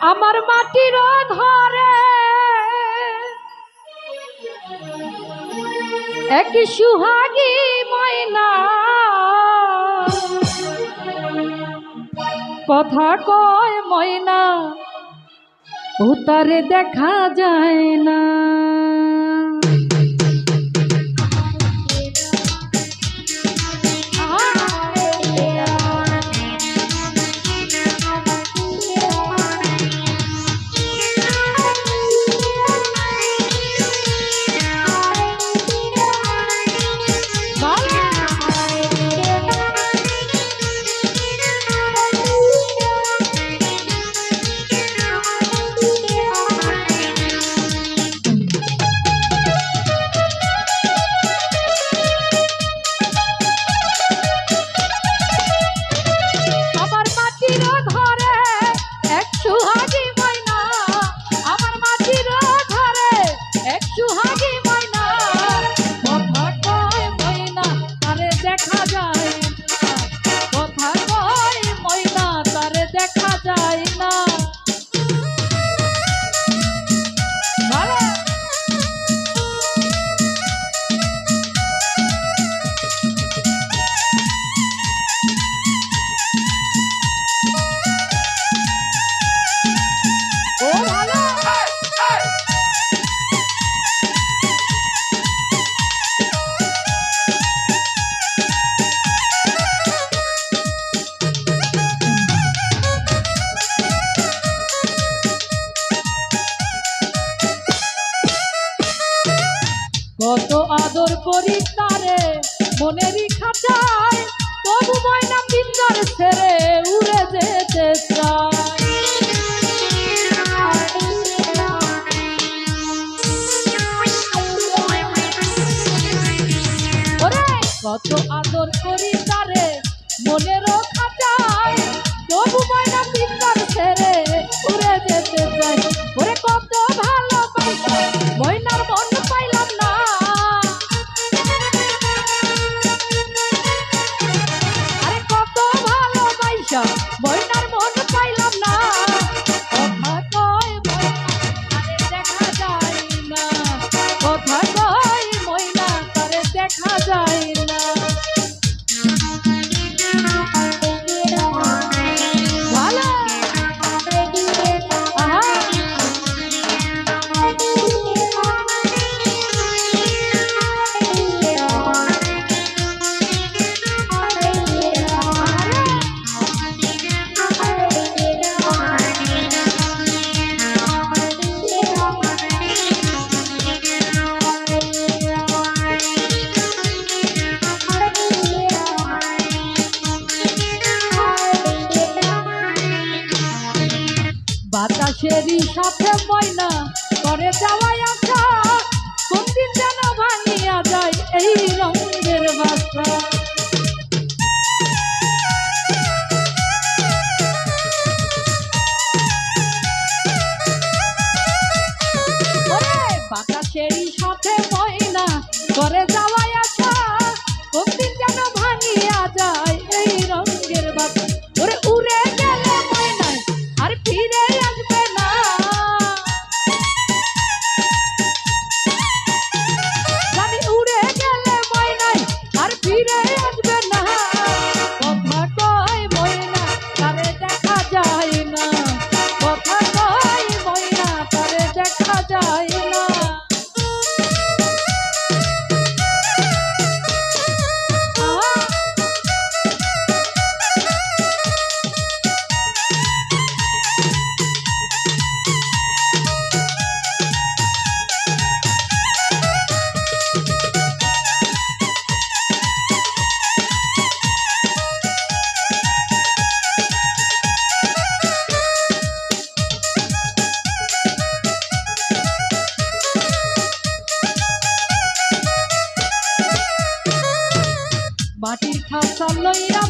আমার মাটির ঘরে। এক সুহাগি ময়না। কথা কয় ময়না ও তারে দেখা যায় না। করি তারে মনেরই খাঁচায় তবু ময়না পিঞ্জার ছেড়ে উড়ে যেতে চায়। job. সেরি সাথে ময়না করে যাওয়াই আশা। কোনদিন যেন ভাঙিয়া যায় এই রঙের বাসা। বাতাসেরই সাথে ময়না করে যাওয়া mira.